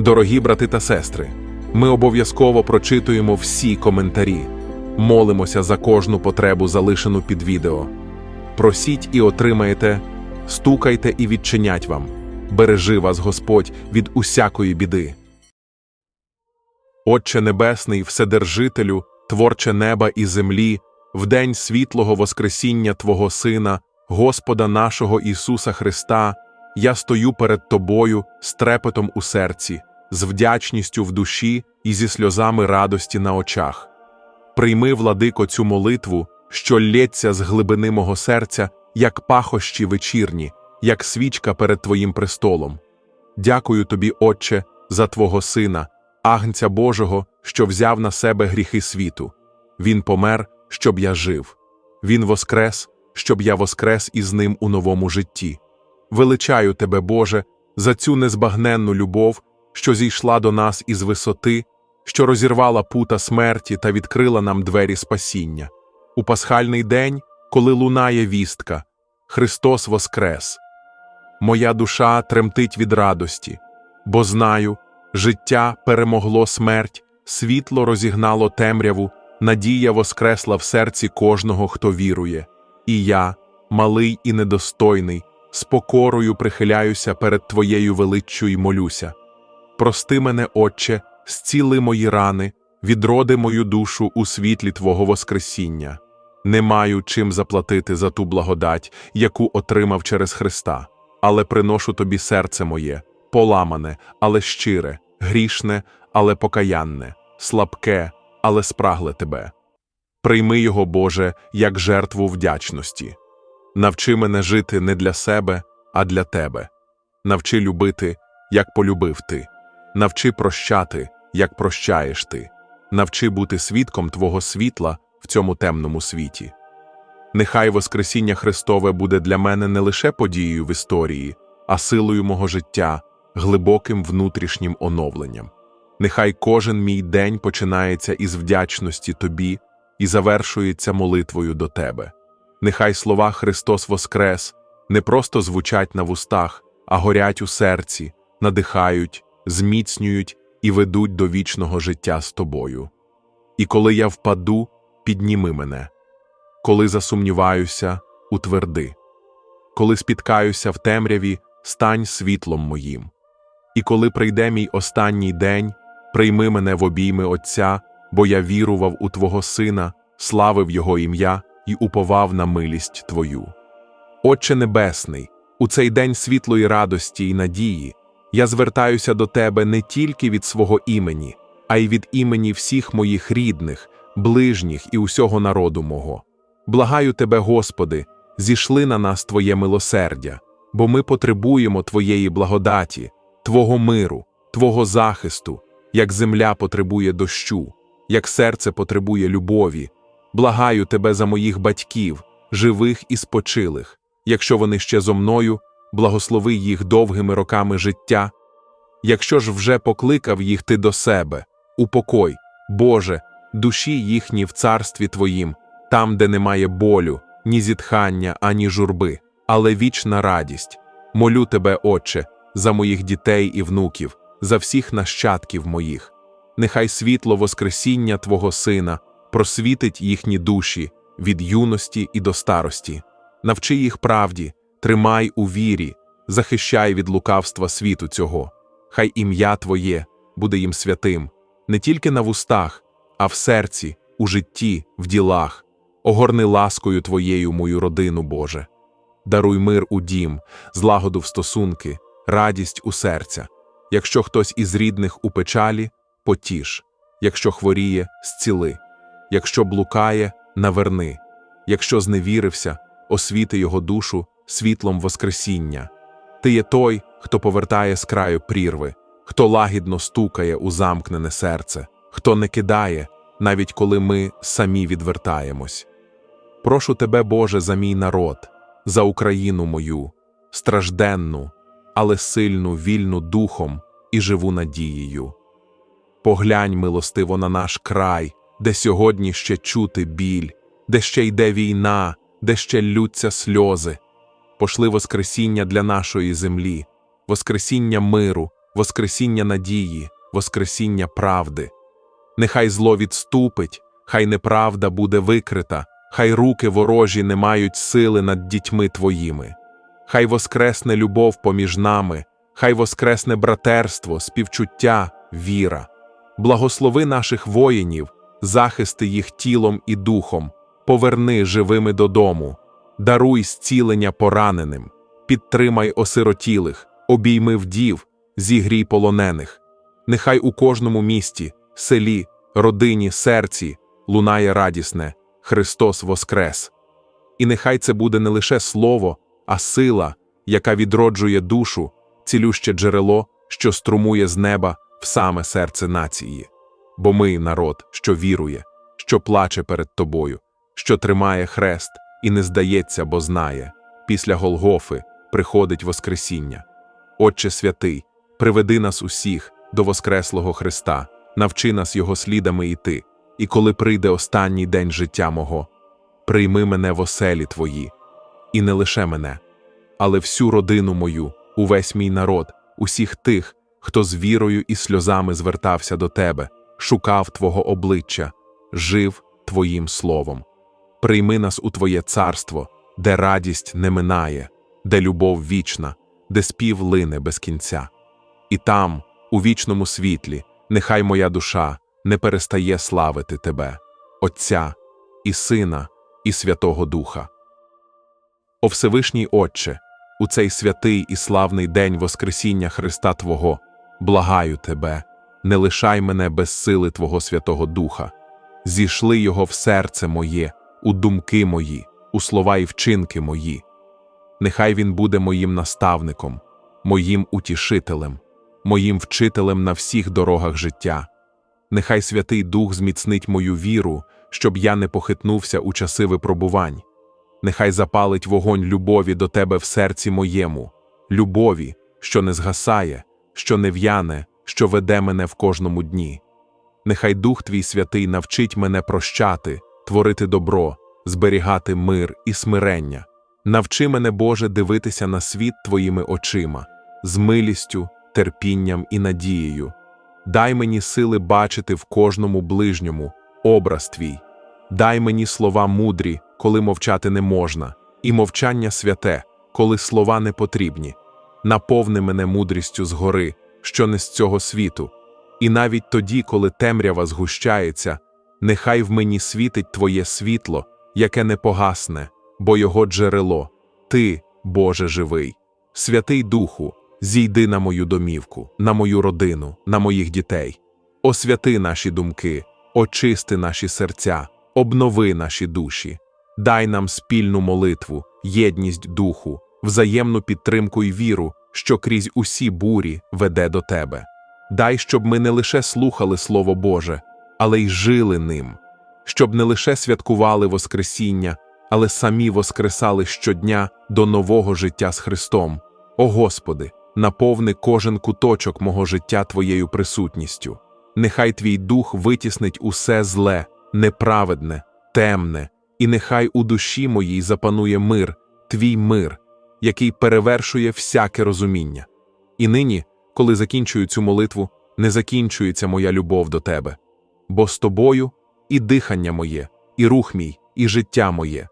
Дорогі брати та сестри, ми обов'язково прочитуємо всі коментарі, молимося за кожну потребу, залишену під відео. Просіть і отримаєте, стукайте і відчинять вам. Бережи вас Господь від усякої біди. Отче Небесний, Вседержителю, творче неба і землі, в день світлого Воскресіння Твого Сина, Господа нашого Ісуса Христа, я стою перед Тобою з трепетом у серці, з вдячністю в душі і зі сльозами радості на очах. Прийми, владико, цю молитву, що лється з глибини мого серця, як пахощі вечірні, як свічка перед Твоїм престолом. Дякую тобі, Отче, за Твого Сина, Агнця Божого, що взяв на себе гріхи світу. Він помер, щоб я жив. Він воскрес, щоб я воскрес із ним у новому житті. Величаю тебе, Боже, за цю незбагненну любов, що зійшла до нас із висоти, що розірвала пута смерті та відкрила нам двері спасіння. У пасхальний день, коли лунає вістка, Христос воскрес. Моя душа тремтить від радості, бо знаю, життя перемогло смерть, світло розігнало темряву, надія воскресла в серці кожного, хто вірує. І я, малий і недостойний, з покорою прихиляюся перед Твоєю величчю і молюся. Прости мене, Отче, зціли мої рани, відроди мою душу у світлі Твого Воскресіння. Не маю чим заплатити за ту благодать, яку отримав через Христа, але приношу Тобі серце моє, поламане, але щире, грішне, але покаянне, слабке, але спрагле Тебе. Прийми його, Боже, як жертву вдячності. Навчи мене жити не для себе, а для Тебе. Навчи любити, як полюбив Ти. Навчи прощати, як прощаєш Ти. Навчи бути свідком Твого світла в цьому темному світі. Нехай Воскресіння Христове буде для мене не лише подією в історії, а силою мого життя, глибоким внутрішнім оновленням. Нехай кожен мій день починається із вдячності Тобі і завершується молитвою до Тебе. Нехай слова Христос Воскрес не просто звучать на вустах, а горять у серці, надихають, зміцнюють і ведуть до вічного життя з Тобою. І коли я впаду, підніми мене, коли засумніваюся, утверди, коли спіткаюся в темряві, стань світлом моїм. І коли прийде мій останній день, прийми мене в обійми Отця, бо я вірував у Твого Сина, славив Його ім'я і уповав на милість Твою. Отче Небесний, у цей день світлої радості і надії я звертаюся до Тебе не тільки від свого імені, а й від імені всіх моїх рідних, ближніх і усього народу мого. Благаю Тебе, Господи, зійшли на нас Твоє милосердя, бо ми потребуємо Твоєї благодаті, Твого миру, Твого захисту, як земля потребує дощу, як серце потребує любові. Благаю Тебе за моїх батьків, живих і спочилих, якщо вони ще зо мною, благослови їх довгими роками життя. Якщо ж вже покликав їх ти до себе, упокой, Боже, душі їхні в царстві Твоїм, там, де немає болю, ні зітхання, ані журби, але вічна радість. Молю Тебе, Отче, за моїх дітей і внуків, за всіх нащадків моїх. Нехай світло Воскресіння Твого Сина просвітить їхні душі від юності і до старості. Навчи їх правді, тримай у вірі, захищай від лукавства світу цього. Хай ім'я Твоє буде їм святим, не тільки на вустах, а в серці, у житті, в ділах. Огорни ласкою Твоєю мою родину, Боже. Даруй мир у дім, злагоду в стосунки, радість у серця. Якщо хтось із рідних у печалі, потіш, якщо хворіє, зціли, якщо блукає, наверни, якщо зневірився, освіти його душу світлом Воскресіння. Ти є той, хто повертає з краю прірви, хто лагідно стукає у замкнене серце, хто не кидає, навіть коли ми самі відвертаємось. Прошу тебе, Боже, за мій народ, за Україну мою, стражденну, але сильну, вільну духом і живу надією. Поглянь милостиво на наш край, де сьогодні ще чути біль, де ще йде війна, де ще лються сльози. Пошли Воскресіння для нашої землі, Воскресіння миру, Воскресіння надії, Воскресіння правди. Нехай зло відступить, хай неправда буде викрита, хай руки ворожі не мають сили над дітьми твоїми. Хай воскресне любов поміж нами, хай воскресне братерство, співчуття, віра. Благослови наших воїнів, захисти їх тілом і духом, поверни живими додому, даруй зцілення пораненим, підтримай осиротілих, обійми вдів, зігрій полонених. Нехай у кожному місті, селі, родині, серці лунає радісне Христос Воскрес. І нехай це буде не лише слово, а сила, яка відроджує душу, цілюще джерело, що струмує з неба в саме серце нації. Бо ми народ, що вірує, що плаче перед тобою, що тримає хрест і не здається, бо знає. Після Голгофи приходить Воскресіння. Отче святий, приведи нас усіх до Воскреслого Христа, навчи нас Його слідами йти, і коли прийде останній день життя мого, прийми мене в оселі Твої, і не лише мене, але всю родину мою, увесь мій народ, усіх тих, хто з вірою і сльозами звертався до Тебе, шукав Твого обличчя, жив Твоїм словом. Прийми нас у Твоє царство, де радість не минає, де любов вічна, де спів лине без кінця. І там, у вічному світлі, нехай моя душа не перестає славити Тебе, Отця і Сина, і Святого Духа. О Всевишній Отче, у цей святий і славний день Воскресіння Христа Твого, благаю Тебе, не лишай мене без сили Твого Святого Духа, зійшли Його в серце моє, у думки мої, у слова і вчинки мої. Нехай Він буде моїм наставником, моїм утішителем, моїм вчителем на всіх дорогах життя. Нехай Святий Дух зміцнить мою віру, щоб я не похитнувся у часи випробувань. Нехай запалить вогонь любові до тебе в серці моєму, любові, що не згасає, що не в'яне, що веде мене в кожному дні. Нехай Дух Твій святий навчить мене прощати, творити добро, зберігати мир і смирення. Навчи мене, Боже, дивитися на світ Твоїми очима, з милістю, терпінням і надією. Дай мені сили бачити в кожному ближньому образ Твій. Дай мені слова мудрі, коли мовчати не можна, і мовчання святе, коли слова не потрібні. Наповни мене мудрістю згори, що не з цього світу, і навіть тоді, коли темрява згущається, нехай в мені світить Твоє світло, яке не погасне, бо його джерело, Ти, Боже живий, Святий Духу, зійди на мою домівку, на мою родину, на моїх дітей, освяти наші думки, очисти наші серця, обнови наші душі, дай нам спільну молитву, єдність духу, взаємну підтримку й віру, що крізь усі бурі веде до Тебе. Дай, щоб ми не лише слухали Слово Боже, але й жили ним, щоб не лише святкували Воскресіння, але самі воскресали щодня до нового життя з Христом. О Господи, наповни кожен куточок мого життя Твоєю присутністю. Нехай Твій дух витіснить усе зле, неправедне, темне, і нехай у душі моїй запанує мир, Твій мир, який перевершує всяке розуміння. І нині, коли закінчую цю молитву, не закінчується моя любов до Тебе, бо з тобою і дихання моє, і рух мій, і життя моє.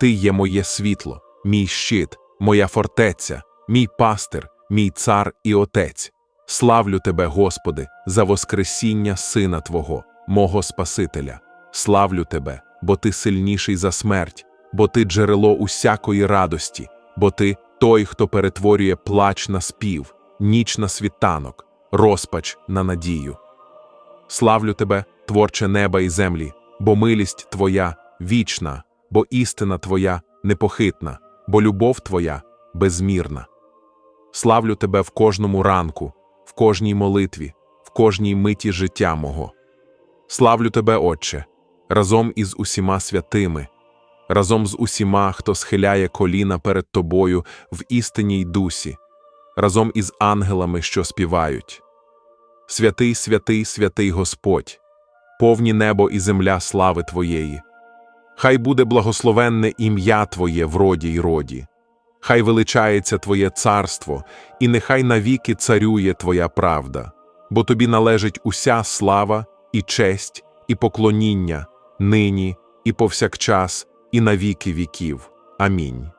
Ти є моє світло, мій щит, моя фортеця, мій пастир, мій цар і отець. Славлю Тебе, Господи, за Воскресіння Сина Твого, мого Спасителя. Славлю Тебе, бо Ти сильніший за смерть, бо Ти джерело усякої радості, бо Ти той, хто перетворює плач на спів, ніч на світанок, розпач на надію. Славлю Тебе, творче неба і землі, бо милість Твоя вічна, бо істина Твоя непохитна, бо любов Твоя безмірна. Славлю Тебе в кожному ранку, в кожній молитві, в кожній миті життя мого. Славлю Тебе, Отче, разом із усіма святими, разом з усіма, хто схиляє коліна перед Тобою в істині й дусі, разом із ангелами, що співають. Святий, святий, святий Господь, повні небо і земля слави Твоєї. Хай буде благословенне ім'я Твоє в роді й роді. Хай величається Твоє царство, і нехай навіки царює Твоя правда, бо Тобі належить уся слава і честь, і поклоніння, нині, і повсякчас, і навіки віків. Амінь.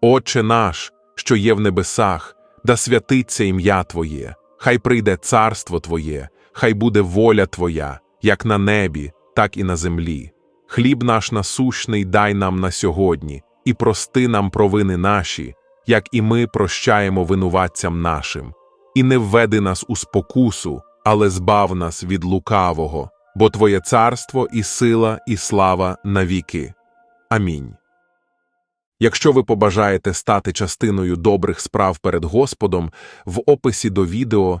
Отче наш, що є в небесах, да святиться ім'я Твоє, хай прийде царство Твоє, хай буде воля Твоя, як на небі, так і на землі. Хліб наш насущний дай нам на сьогодні, і прости нам провини наші, як і ми прощаємо винуватцям нашим. І не введи нас у спокусу, але збав нас від лукавого, бо Твоє царство і сила, і слава навіки. Амінь. Якщо ви побажаєте стати частиною добрих справ перед Господом, в описі до відео